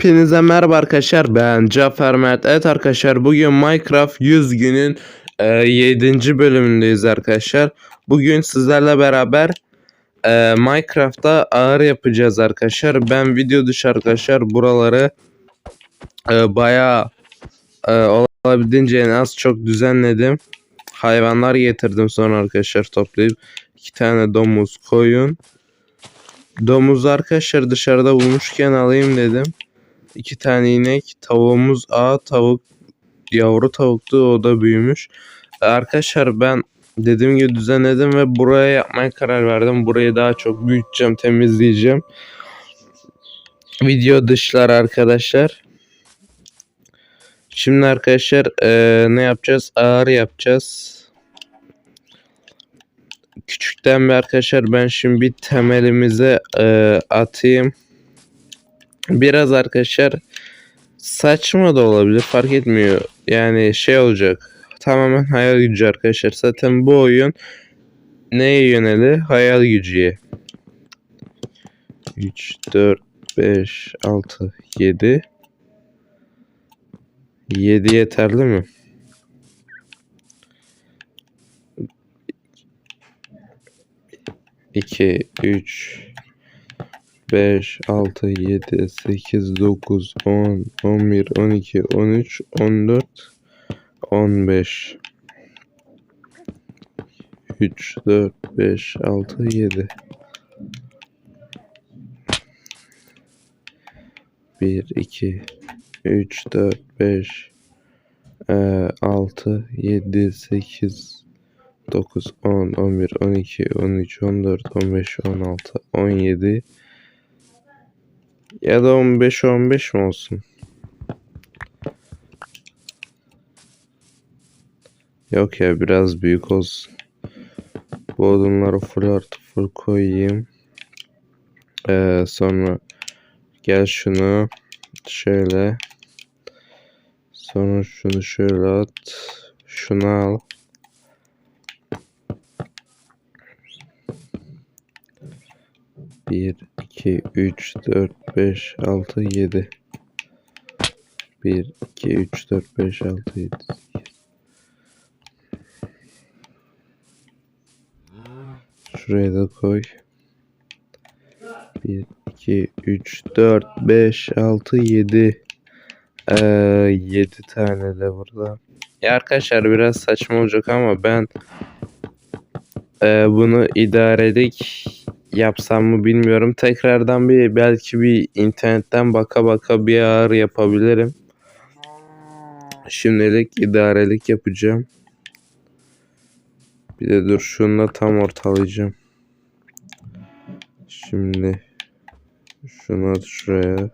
Hepinize merhaba arkadaşlar. Ben Cafer Mert. Evet arkadaşlar bugün Minecraft 100 günün e, 7. bölümündeyiz arkadaşlar. Bugün sizlerle beraber e, Minecraft'ta ağır yapacağız arkadaşlar. Ben video dışı arkadaşlar buraları e, bayağı e, olabildiğince en az çok düzenledim. Hayvanlar getirdim sonra arkadaşlar toplayıp iki tane domuz koyun. Domuz arkadaşlar dışarıda bulmuşken alayım dedim. İki tane inek, tavuğumuz A, tavuk yavru tavuktu o da büyümüş. Arkadaşlar ben dediğim gibi düzenledim ve buraya yapmaya karar verdim. Burayı daha çok büyüteceğim, temizleyeceğim. Video dışlar arkadaşlar. Şimdi arkadaşlar eee, ne yapacağız? Ağır yapacağız. Küçükten bir arkadaşlar ben şimdi bir temelimize eee, atayım. Biraz arkadaşlar saçma da olabilir fark etmiyor. Yani şey olacak. Tamamen hayal gücü arkadaşlar. Zaten bu oyun neye yöneli? Hayal gücüye. 3, 4, 5, 6, 7. 7 yeterli mi? İki, üç, 5, 6, 7, 8, 9, 10, 11, 12, 13, 14, 15. 3, 4, 5, 6, 7. 1, 2, 3, 4, 5, 6, 7, 8, 9, 10, 11, 12, 13, 14, 15, 16, 17, ya da 15 15 mi olsun? Yok ya biraz büyük olsun. Bu odunları full artı full koyayım. Ee, sonra gel şunu şöyle. Sonra şunu şöyle at. Şunu al. Bir, iki, üç, dört, beş, altı, yedi. Bir, iki, üç, dört, beş, altı, yedi. sekiz. Şuraya da koy. Bir, iki, üç, dört, beş, altı, yedi. Ee, yedi tane de burada. Ya arkadaşlar biraz saçma olacak ama ben e, bunu idarelik yapsam mı bilmiyorum. Tekrardan bir belki bir internetten baka baka bir ağır yapabilirim. Şimdilik idarelik yapacağım. Bir de dur şunu tam ortalayacağım. Şimdi şunu at şuraya.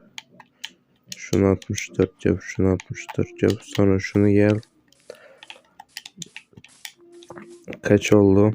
Şunu 64 yap, şunu 64 yap. Sonra şunu gel. Kaç oldu?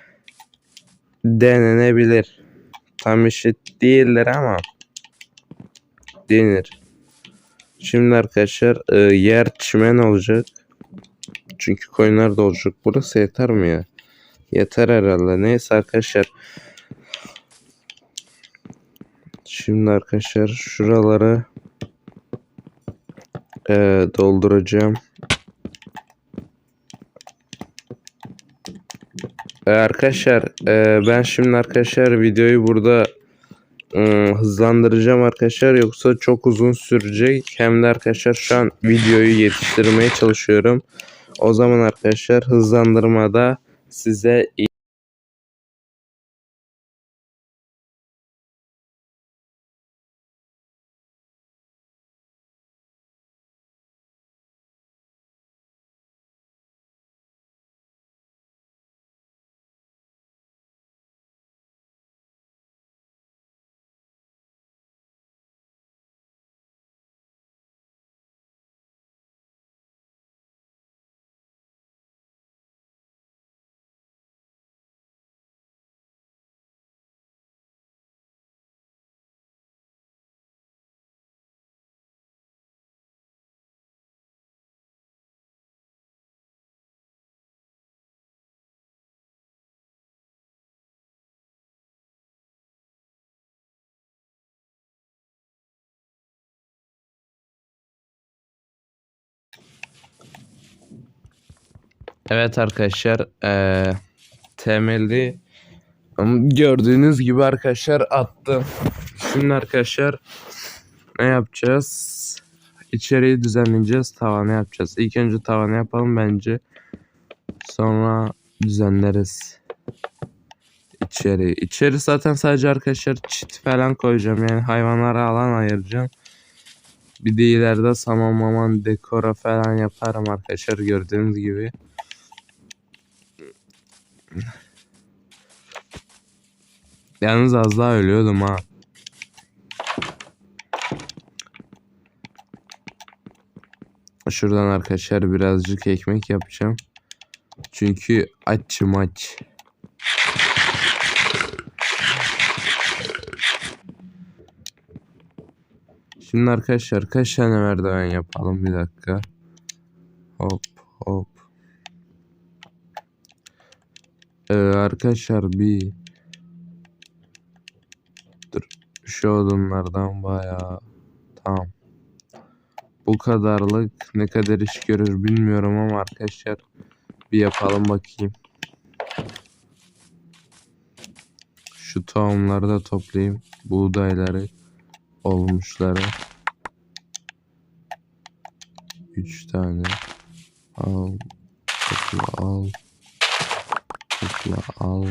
denenebilir. Tam eşit değildir ama denir. Şimdi arkadaşlar e, yer çimen olacak. Çünkü koyunlar da olacak. Burası yeter mi ya? Yeter herhalde. Neyse arkadaşlar. Şimdi arkadaşlar şuraları e, dolduracağım. Ee, arkadaşlar e, ben şimdi arkadaşlar videoyu burada ım, hızlandıracağım arkadaşlar. Yoksa çok uzun sürecek. Hem de arkadaşlar şu an videoyu yetiştirmeye çalışıyorum. O zaman arkadaşlar hızlandırmada size Evet arkadaşlar eee temeli gördüğünüz gibi arkadaşlar attım. Şimdi arkadaşlar ne yapacağız? İçeriği düzenleyeceğiz. Tavanı yapacağız. İlk önce tavanı yapalım bence. Sonra düzenleriz. İçeri. İçeri zaten sadece arkadaşlar çit falan koyacağım. Yani hayvanlara alan ayıracağım. Bir de ileride saman maman dekora falan yaparım arkadaşlar gördüğünüz gibi. Yalnız az daha ölüyordum ha. Şuradan arkadaşlar birazcık ekmek yapacağım. Çünkü açım aç. Şimdi arkadaşlar kaç tane merdiven yapalım bir dakika. Hop hop. Ee, arkadaşlar bir dur şu odunlardan bayağı tamam. Bu kadarlık ne kadar iş görür bilmiyorum ama arkadaşlar bir yapalım bakayım. Şu tohumları da toplayayım. Buğdayları olmuşları. 3 tane. Al. Al. Topla al.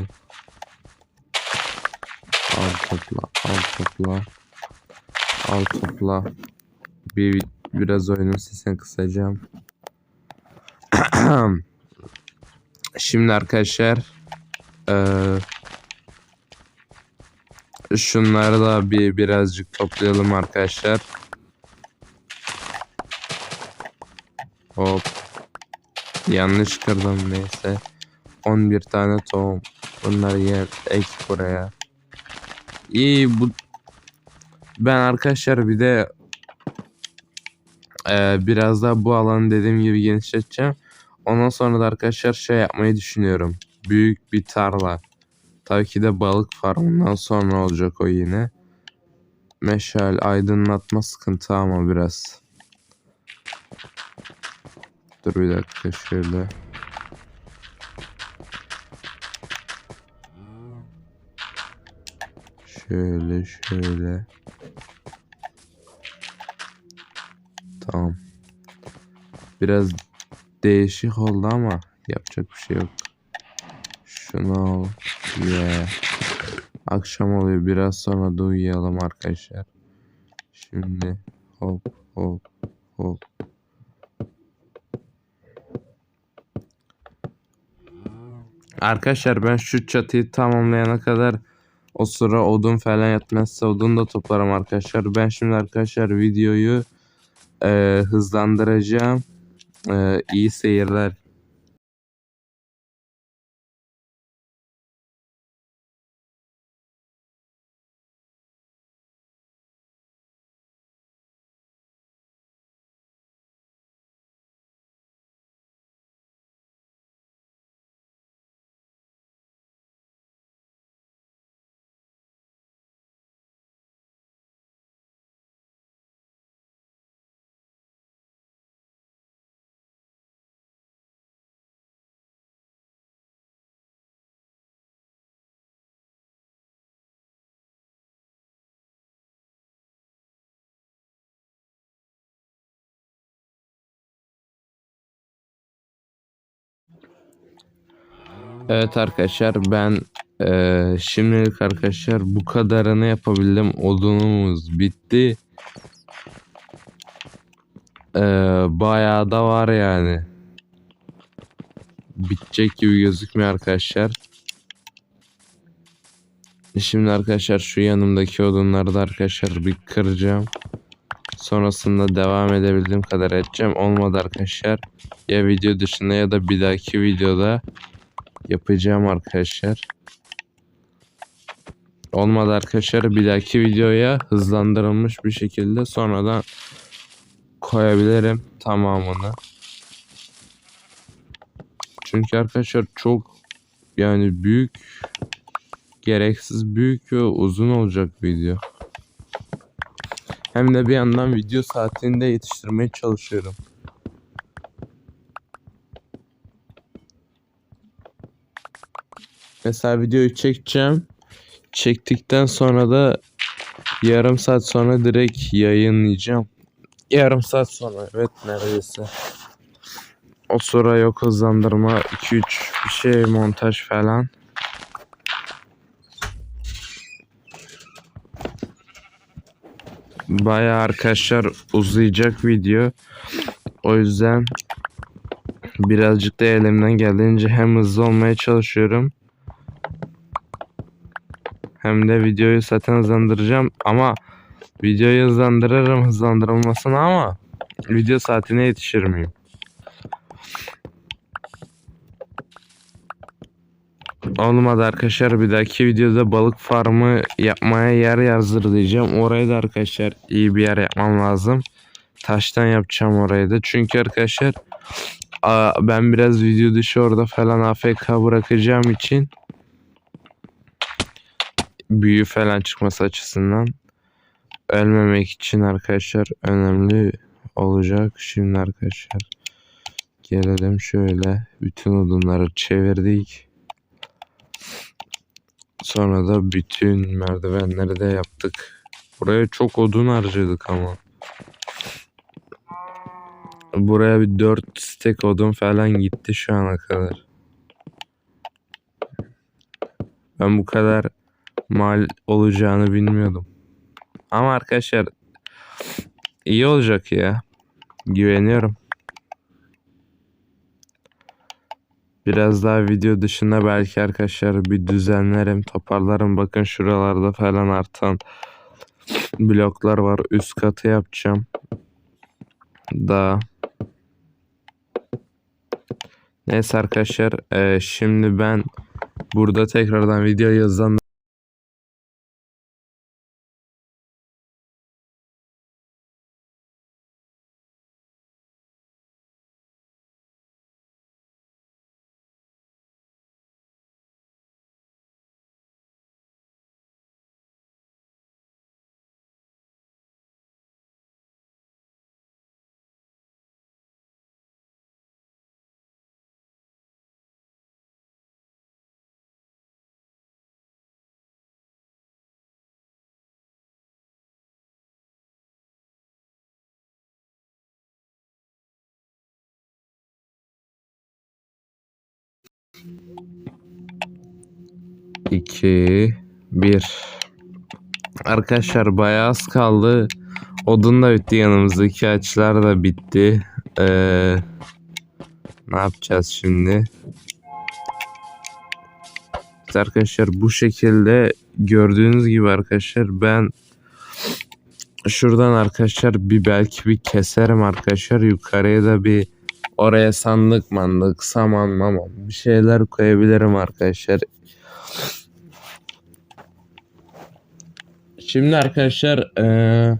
Al topla al topla. Al topla. Bir biraz oyunun sesini kısacağım. Şimdi arkadaşlar eee şunları da bir birazcık toplayalım arkadaşlar. Hop. Yanlış kırdım neyse. 11 tane tohum. Bunları yer ek buraya. İyi bu ben arkadaşlar bir de e, biraz daha bu alanı dediğim gibi genişleteceğim. Ondan sonra da arkadaşlar şey yapmayı düşünüyorum. Büyük bir tarla. Tabii ki de balık farmından sonra olacak o yine. Meşal aydınlatma sıkıntı ama biraz. Dur bir dakika şöyle. Şöyle şöyle. Tamam. Biraz değişik oldu ama yapacak bir şey yok. Şunu al. Yeah. Akşam oluyor. Biraz sonra da uyuyalım arkadaşlar. Şimdi hop hop hop. Arkadaşlar ben şu çatıyı tamamlayana kadar o sıra odun falan yetmezse odun da toplarım arkadaşlar. Ben şimdi arkadaşlar videoyu e, hızlandıracağım. E, iyi seyirler. Evet arkadaşlar ben eee, şimdilik arkadaşlar bu kadarını yapabildim. Odunumuz bitti. Eee bayağı da var yani. Bitecek gibi gözükmüyor arkadaşlar. Şimdi arkadaşlar şu yanımdaki odunları da arkadaşlar bir kıracağım. Sonrasında devam edebildiğim kadar edeceğim. Olmadı arkadaşlar. Ya video dışında ya da bir dahaki videoda yapacağım arkadaşlar. Olmadı arkadaşlar bir dahaki videoya hızlandırılmış bir şekilde sonradan koyabilirim tamamını. Çünkü arkadaşlar çok yani büyük gereksiz büyük ve uzun olacak video. Hem de bir yandan video saatinde yetiştirmeye çalışıyorum. Mesela videoyu çekeceğim. Çektikten sonra da yarım saat sonra direkt yayınlayacağım. Yarım saat sonra evet neredeyse. O sıra yok hızlandırma 2-3 bir şey montaj falan. Baya arkadaşlar uzayacak video. O yüzden birazcık da elimden geldiğince hem hızlı olmaya çalışıyorum. Hem de videoyu zaten hızlandıracağım ama videoyu hızlandırırım hızlandırılmasına ama video saatine yetişir miyim? Olmadı arkadaşlar bir dahaki videoda balık farmı yapmaya yer hazırlayacağım. Orayı da arkadaşlar iyi bir yer yapmam lazım. Taştan yapacağım orayı da. Çünkü arkadaşlar ben biraz video dışı orada falan AFK bırakacağım için büyü falan çıkması açısından ölmemek için arkadaşlar önemli olacak. Şimdi arkadaşlar gelelim şöyle bütün odunları çevirdik. Sonra da bütün merdivenleri de yaptık. Buraya çok odun harcadık ama. Buraya bir 4 stek odun falan gitti şu ana kadar. Ben bu kadar mal olacağını bilmiyordum. Ama arkadaşlar iyi olacak ya. Güveniyorum. Biraz daha video dışında belki arkadaşlar bir düzenlerim, toparlarım. Bakın şuralarda falan artan bloklar var. Üst katı yapacağım. Daha. Neyse arkadaşlar e, şimdi ben burada tekrardan video yazan 2 1 Arkadaşlar bayağı az kaldı. Odun da bitti yanımızdaki açlar da bitti. Ee, ne yapacağız şimdi? Evet arkadaşlar bu şekilde gördüğünüz gibi arkadaşlar ben şuradan arkadaşlar bir belki bir keserim arkadaşlar yukarıya da bir oraya sandık mandık saman mamam bir şeyler koyabilirim arkadaşlar Şimdi arkadaşlar eee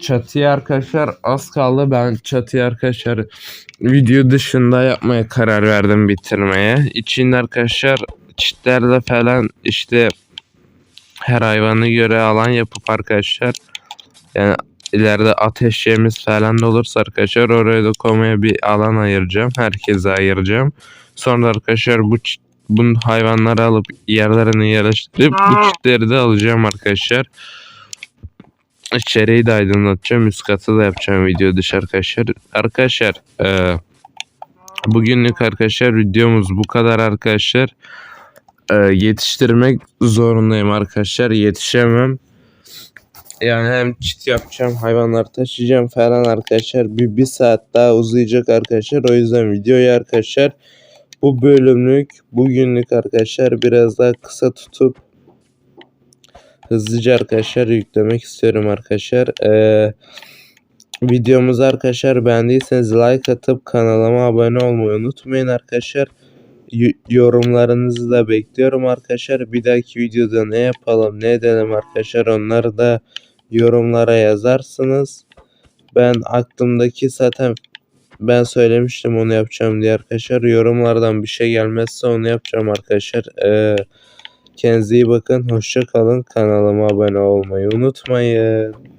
çatıya arkadaşlar az kaldı. Ben çatıya arkadaşlar video dışında yapmaya karar verdim bitirmeye. İçinde arkadaşlar çitlerle falan işte her hayvanı göre alan yapıp arkadaşlar yani ileride ateş yemiz falan da olursa arkadaşlar oraya da koymaya bir alan ayıracağım. Herkese ayıracağım. Sonra arkadaşlar bu çit bu hayvanları alıp yerlerine yerleştirip bu çitleri de alacağım arkadaşlar. İçeriği de aydınlatacağım. Üst katı da yapacağım video dışı arkadaşlar. Arkadaşlar eee, bugünlük arkadaşlar videomuz bu kadar arkadaşlar. Eee, yetiştirmek zorundayım arkadaşlar. Yetişemem. Yani hem çit yapacağım, hayvanları taşıyacağım falan arkadaşlar. Bir, bir saat daha uzayacak arkadaşlar. O yüzden videoyu arkadaşlar bu bölümlük bugünlük arkadaşlar biraz daha kısa tutup hızlıca arkadaşlar yüklemek istiyorum arkadaşlar. Ee, videomuzu arkadaşlar beğendiyseniz like atıp kanalıma abone olmayı unutmayın arkadaşlar. Yorumlarınızı da bekliyorum arkadaşlar. Bir dahaki videoda ne yapalım ne edelim arkadaşlar onları da yorumlara yazarsınız. Ben aklımdaki zaten ben söylemiştim onu yapacağım diye arkadaşlar. Yorumlardan bir şey gelmezse onu yapacağım arkadaşlar. Ee, kendinize iyi bakın. Hoşça kalın. Kanalıma abone olmayı unutmayın.